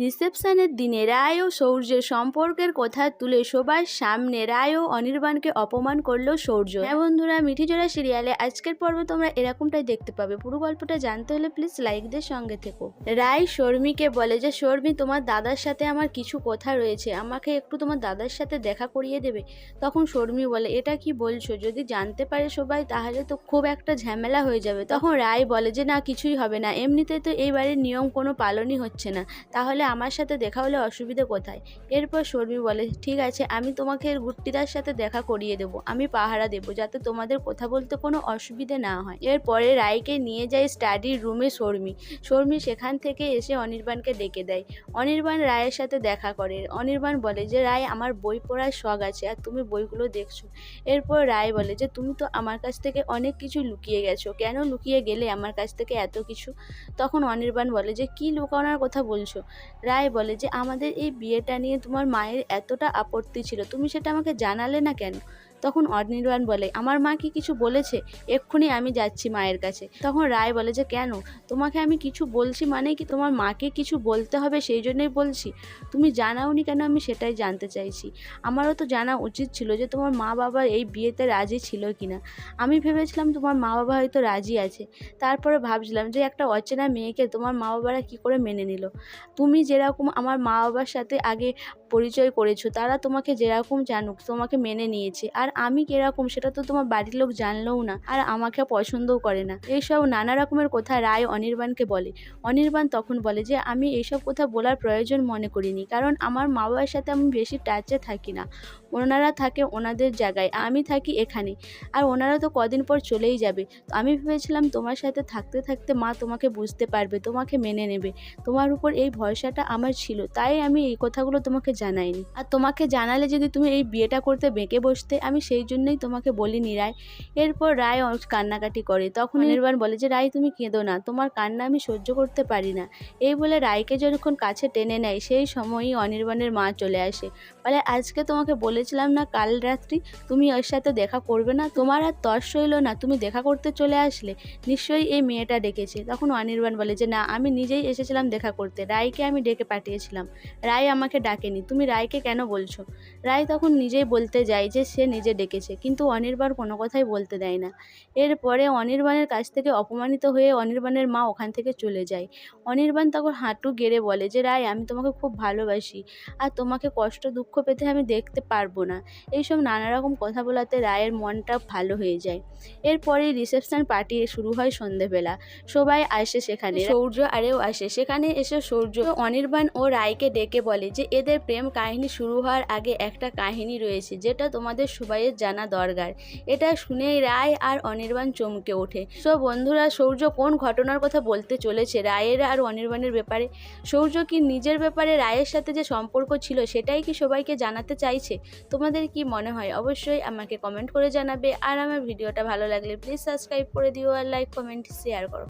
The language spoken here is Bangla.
রিসেপশনের দিনে রায় ও সৌর্যের সম্পর্কের কথা তুলে সবার সামনে রায় ও অনির্বাণকে অপমান করল সৌর্য। হ্যাঁ বন্ধুরা, মিঠিজোড়া সিরিয়ালে আজকের পর্বে তোমরা এরকমটাই দেখতে পাবে। পুরো গল্পটা জানতে হলে প্লিজ লাইকদের সঙ্গে থেকো। রায় শর্মিকে বলে যে, শর্মি, তোমার দাদার সাথে আমার কিছু কথা রয়েছে। আমাকে একটু তোমার দাদার সাথে দেখা করিয়ে দেবে। তখন শর্মি বলে, এটা কি বলছো? যদি জানতে পারে সবাই, তাহলে তো খুব একটা ঝামেলা হয়ে যাবে। তখন রায় বলে যে, না, কিছুই হবে না। এমনিতে তো এই বাড়ির নিয়ম কোনো পালনই হচ্ছে না। তাহলে আমার সাথে দেখা হলে অসুবিধে কোথায়? এরপর শর্মি বলে, ঠিক আছে, আমি তোমাকে গুট্টিদার সাথে দেখা করিয়ে দেবো। আমি পাহারা দেবো, যাতে তোমাদের কথা বলতে কোনো অসুবিধে না হয়। এরপরে রায়কে নিয়ে যায় স্টাডির রুমে শর্মি। শর্মি সেখান থেকে এসে অনির্বাণকে ডেকে দেয়। অনির্বাণ রায়ের সাথে দেখা করে। অনির্বাণ বলে যে, রায়, আমার বই পড়ার শখ আছে আর তুমি বইগুলো দেখছ। এরপর রায় বলে যে, তুমি তো আমার কাছ থেকে অনেক কিছু লুকিয়ে গেছো। কেন লুকিয়ে গেলে আমার কাছ থেকে এত কিছু? তখন অনির্বাণ বলে যে, কি লুকানোর কথা বলছো? রায় বলে যে, আমাদের এই বিয়েটা নিয়ে তোমার মায়ের এতটা আপত্তি ছিল, তুমি সেটা আমাকে জানালে না কেন? তখন অনির্বাণ বলে, আমার মা কি কিছু বলেছে? এক্ষুনি আমি যাচ্ছি মায়ের কাছে। তখন রায় বলে যে, কেন? তোমাকে আমি কিছু বলছি মানে কি তোমার মাকে কিছু বলতে হবে সেই জন্যই বলছি? তুমি জানাওনি কেন আমি সেটাই জানতে চাইছি? আমারও তো জানা উচিত ছিল যে, তোমার মা বাবা এই বিয়েতে রাজি ছিল কি না আমি ভেবেছিলাম তোমার মা বাবা হয়তো রাজি আছে। তারপরে ভাবছিলাম যে, একটা অচেনা মেয়েকে তোমার মা বাবারা কী করে মেনে নিল? তুমি যেরকম আমার মা বাবার সাথে আগে পরিচয় করেছ, তারা তোমাকে যেরকম জানুক, তোমাকে মেনে নিয়েছে। আর আমি কীরকম, সেটা তো তোমার বাড়ির লোক জানলেও না, আর আমাকে পছন্দও করে না। এইসব নানা রকমের কথা রায় অনির্বাণকে বলে। অনির্বাণ তখন বলে যে, আমি এইসব কথা বলার প্রয়োজন মনে করিনি, কারণ আমার মা বাবার সাথে আমি বেশি টাচে থাকি না। ওনারা থাকে ওনাদের জায়গায়, আমি থাকি এখানে। আর ওনারা তো কদিন পর চলেই যাবে। তো আমি ভেবেছিলাম তোমার সাথে থাকতে থাকতে মা তোমাকে বুঝতে পারবে, তোমাকে মেনে নেবে। তোমার উপর এই ভরসাটা আমার ছিল, তাই আমি এই কথাগুলো তোমাকে জানাইনি। আর তোমাকে জানালে যদি তুমি এই বিয়েটা করতে বেঁকে বসতে, আমি সেই জন্যই তোমাকে বলিনি, রায়। এরপর রায় কান্নাকাটি করে। তখন নির্বাণ বলে যে, রায়, তুমি কেঁদো না, তোমার কান্না আমি সহ্য করতে পারি না। এই বলে রায়কে যখন কাছে টেনে নেয়, সেই সময়ই অনির্বাণের মা চলে আসে। বলে, আজকে তোমাকে বলেছিলাম না, কাল রাত্রি তুমি ওর সাথে দেখা করবে না? তোমার আর তর্স হইল না, তুমি দেখা করতে চলে আসলে? নিশ্চয়ই এই মেয়েটা ডেকেছে। তখন অনির্বাণ বলে যে, না, আমি নিজেই এসেছিলাম দেখা করতে। রায়কে আমি ডেকে পাঠিয়েছিলাম। রায় আমাকে ডাকেনি। তুমি রায়কে কেন বলছো? রায় তখন নিজেই বলতে যায় যে সে নিজে ডেকেছে কিন্তু অনির্বাণ কোনো কথাই বলতে দেয় না। এরপরে অনির্বাণের কাছ থেকে অপমানিত হয়ে অনির্বাণের মা ওখান থেকে চলে যায়। অনির্বাণ তখন হাঁটু গেড়ে বলে যে রায় আমি তোমাকে খুব ভালোবাসি আর তোমাকে কষ্ট দুঃখ পেতে আমি দেখতে পারব না। এইসব নানা রকম কথা বলাতে রায়ের মনটা ভালো হয়ে যায়। এরপরে রিসেপশন পার্টি শুরু হয় সন্ধেবেলা। সবাই আসে সেখানে। সৌর্য আরেও আসে। সেখানে এসে সৌর্য অনির্বাণ ও রায়কে ডেকে বলে যে এদের প্রেম কাহিনী শুরু হওয়ার আগে একটা কাহিনী রয়েছে যেটা তোমাদের সবাইয়ের জানা দরকার। এটা শুনেই রায় আর অনির্বাণ চমকে ওঠে। সো বন্ধুরা, সৌর্য কোন ঘটনার কথা বলতে চলেছে? রায়ের আর অনির্বাণের ব্যাপারে? সৌর্য কি নিজের ব্যাপারে রায়ের সাথে যে সম্পর্ক ছিল সেটাই কি সবাইকে জানাতে চাইছে? তোমাদের কি মনে হয়? অবশ্যই আমাকে কমেন্ট করে জানাবে। আর আমার ভিডিওটা ভালো লাগলে প্লিজ সাবস্ক্রাইব করে দিও আর লাইক কমেন্ট শেয়ার করো।